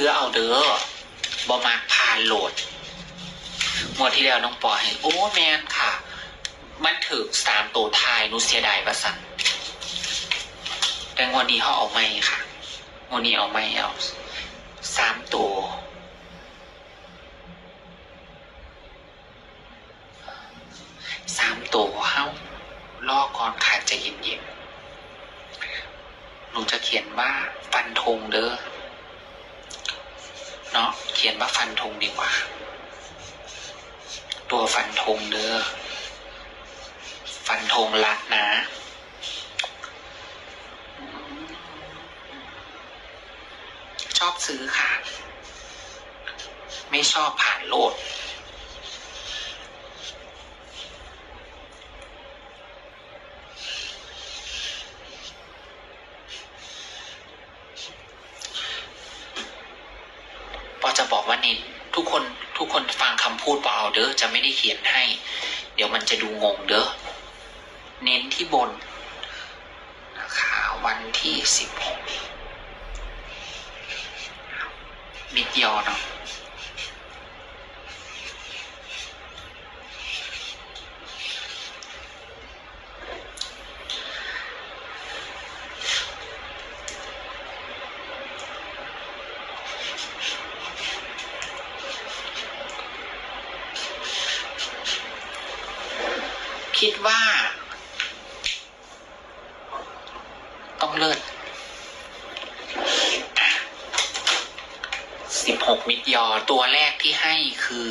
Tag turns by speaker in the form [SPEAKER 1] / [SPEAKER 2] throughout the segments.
[SPEAKER 1] ซื้อเอาเด้อบอมากพาโหลดงวดที่แล้วน้องปอให้โอ้แมนค่ะ มันถึกสามตัวทายนุเสียดายประสันแต่งวดนี้เขาเอาไม่ค่ะงวดนี้เอาไม่เอาสามตัวสามตัวเฮ้าลอกก่อนค่ะใจะเย็นๆหนูจะเขียนว่าฟันธงเด้อ เนาะเขียนว่าฟันธงดีกว่า ตัวฟันธงเด้อฟันธงรักนะชอบซื้อค่ะ ไม่ชอบผ่านโลด ปอจะบอกว่าเน้นทุกคนทุกคนฟัง คำพูดปอเอาเด้อจะไม่ได้เขียนให้ เดี๋ยวมันจะดูงงเด้อเน้นที่บนนะคะวันที่สิบหกมิดยอเนาะ คิดว่า ต้องเลิศสิบหกมิดยอตัวแรกที่ให้คือ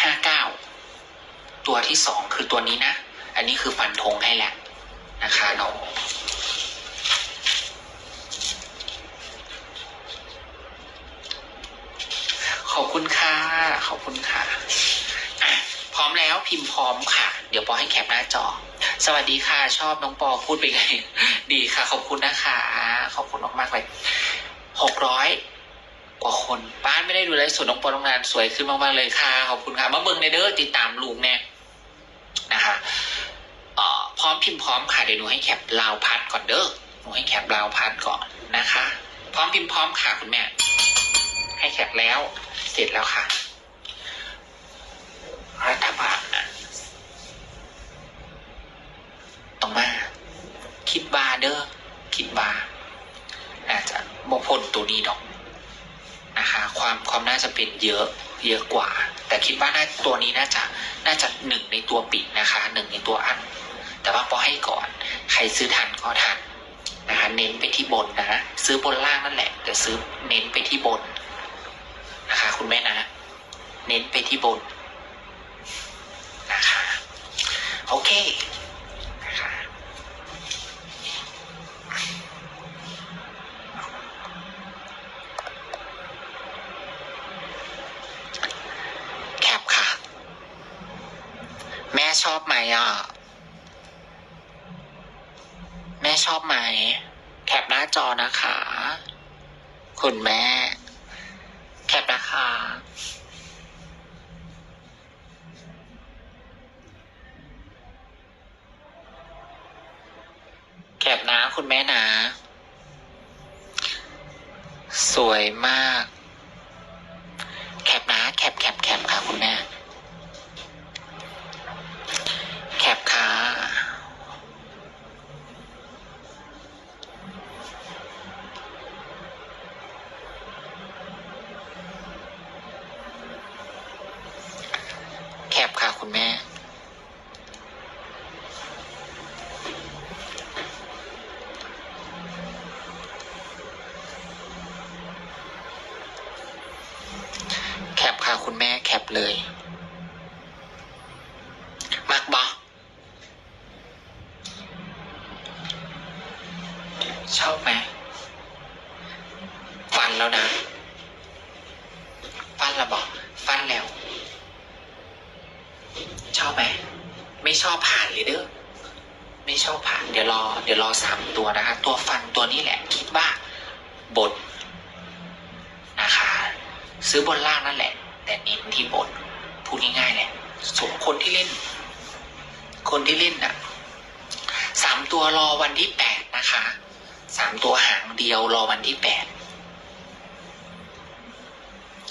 [SPEAKER 1] ห้าเก้าตัวที่สองคือตัวนี้นะ อันนี้คือฟันธงให้แล้วนะคะน้องขอบคุณค่ะ ขอบคุณค่ะ พร้อมแล้วพิมพ์พร้อมค่ะ เดี๋ยวปอให้แคปหน้าจอ สวัสดีค่ะ ชอบน้องปอพูดไปไง ดีค่ะ ขอบคุณนะคะ ขอบคุณมากๆเลยหกร้อยกว่าคนป้านไม่ได้ดูไลฟ์สดน้องปอน้องงานสวยขึ้นมากๆเลยค่ะ ขอบคุณค่ะมาเบิ่งในเด้อติดตามลุงแน่นะคะเอ่อพร้อมพิมพ์พร้อมค่ะเดี๋ยวหนูให้แคปลาวพัดก่อนเด้อหนูให้แคปลาวพัดก่อนนะคะ พร้อมพิมพ์พร้อมค่ะคุณแม่ ให้แคปแล้วเสร็จแล้วค่ะ รัฐบาลนะต้องมา คิดบาเด้อคิดบาน่าจจะบกพ้นตัวนี้ดอกนะคะความความน่าจะเป็นเยอะเยอะกว่า แต่คิดว่าน่าตัวนี้น่าจะน่าจะหนึ่งในตัวปิดนะคะหนึ่งในตัวอันแต่ว่าพอให้ก่อน ใครซื้อทันก็ทันนะคะเน้นไปที่บนนะซื้อบนล่างนั่นแหละ แต่ซื้อเน้นไปที่บนนะคะ คุณแม่นะ เน้นไปที่บนนะคะโอเคนะคะแคปค่ะ แม่ช อะ แม่ชอบไหม แคปหน้าจอนะคะ คุณแม่ แคปนะคะแคปนะคุณแม่นะ สวยมาก แคปนะ แคปแคปแคปค่ะคุณแม่ แคปค่ะแคปค่ะคุณแม่ แค ปค่ะคุณแม่แคปเลยมักบอชอบไหมฟันแล้วนะฟันละบอกฟันแล้ว ชอบไหมไม่ชอบผ่านเลยเด้อไม่ชอบผ่าน เดี๋ยวรอ เดี๋ยวรอสามตัวนะคะ ตัวฟันตัวนี้แหละ คิดว่าบทนะคะ ซื้อบนล่างนั่นแหละ แต่เน้นที่บนพูดง่ายๆแหละสมคนที่เล่น คนที่เล่นน่ะสามตัวรอวันที่แปดนะคะสามตัวหางเดียวรอวันที่แปด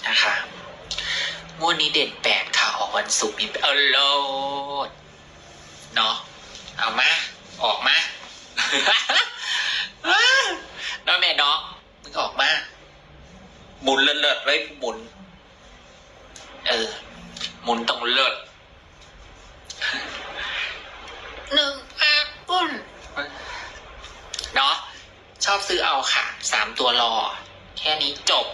[SPEAKER 1] นะคะงวดนี้เด่นแปดค่ะออกวันศุกร์มีเออโลดเนาะเอามา ออกมาเนาะแม่เนาะมึงออกมาหมุนเลิศๆไว้หมุน เออ หมุนต้องเลิศหนึ่งอาปุ้นเนาะชอบซื้อเอาค่ะ สามตัวรอ แค่นี้จบ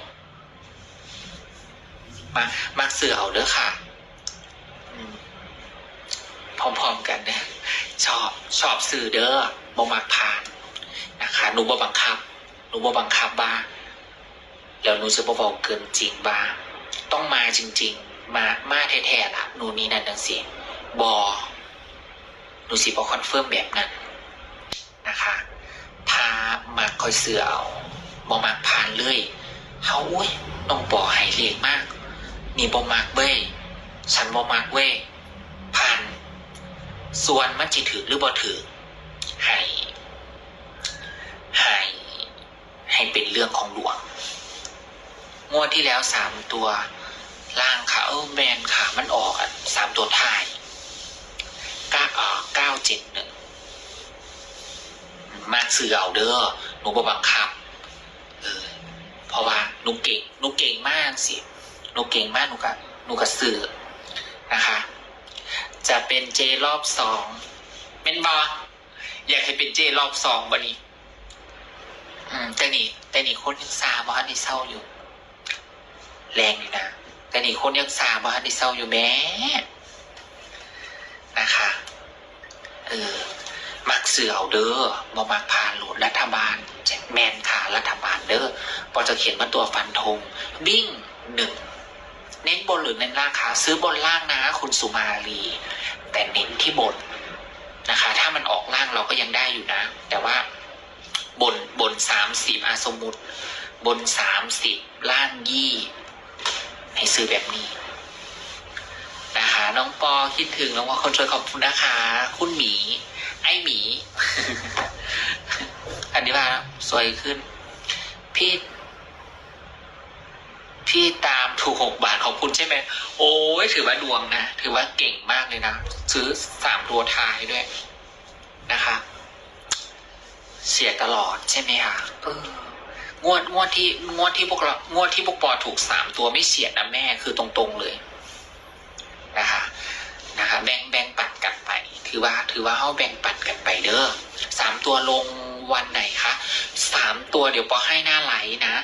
[SPEAKER 1] มามักซื้อเอาเด้อค่ะพร้อมๆกันนะชอบชอบซื้อเด้อบ่มักผ่านนะคะหนูบ่บังคับหนูบ่บังคับบ้าแล้วหนูจะบ่บอกเกินจริงบ้า ต้องมาจริง ๆ มามาแท้ๆล่ะหนูนี่นั่นจังสิบอหนูสิบ่คอนเฟิร์มแบบนั้นนะคะถ้ามักคอยเสือเอาบ่มักผ่านเลยเฮาอุ้ยน้องปอให้เลี้ยงมาก นี่บ่มักเว้ยฉันบ่มักเว้ยผ่าน ส่วนมันจิถือหรือบ่ถือให้ให้ให้เป็นเรื่องของดวงงวดที่แล้วสามตัว ล่างค่ะเออแมนค่ะ มันออกอะสามตัวท้ายเก้าเออเก้าเจ็ดหนึ่งมากซื้อเอาเด้อหนูบบังคับ เออ เพราะว่าหนูเก่งหนูเก่งมากสิหนูเก่งมากหนูกะหนูกะสื่อนะคะ จะเป็นเจรอบสองเป็นบออยากให้เป็นเจรอบสองวันนี้ อืมแต่นี่แต่นี่คนยังซาบอันดิเศร้าอยู่ แรงอยู่นะ แต่นี่คนยังซาบอฮันดิเศร้าอยู่แม้นะคะเออมักเสือเอาเด้อบอมักผ่านโหลดรัฐบาลแจ็คแมนค่ะรัฐบาลเด้อปอจะเขียนว่าตัวฟันธงวิ่งหนึ่งเน้นบนหรือเน้นล่างคะซื้อบนล่างนะ คุณสุมาลี แต่เน้นที่บนนะคะ ถ้ามันออกล่างเราก็ยังได้อยู่นะ แต่ว่าบนบนสามสิบอาสมมุติ บนสามสิบล่างยี่ ให้ซื้อแบบนี้นะคะน้องปอคิดถึงน้องว่าคนช่วยขอบคุณนะคะ คุณหมี ไอหมี อันนี้ว่าแล้วสวยขึ้น พี่พี่ตามถูกหกบาทขอบคุณใช่ไหม โอ้ยถือว่าดวงนะ ถือว่าเก่งมากเลยนะ ซื้อสามตัวท้ายด้วยนะคะ เสียตลอดใช่ไหมคะเออ งวดงวดที่งวดที่พวกเรางวดที่พวกปอถูกสามตัวไม่เสียนะแม่คือตรงๆเลยนะคะนะคะแบ่งแบ่งปัดกันไป ถือว่าถือว่าเขาแบ่งปัดกันไปเด้อสามตัวลงวันไหนคะสามตัวเดี๋ยวปอให้หน้าไหลนะ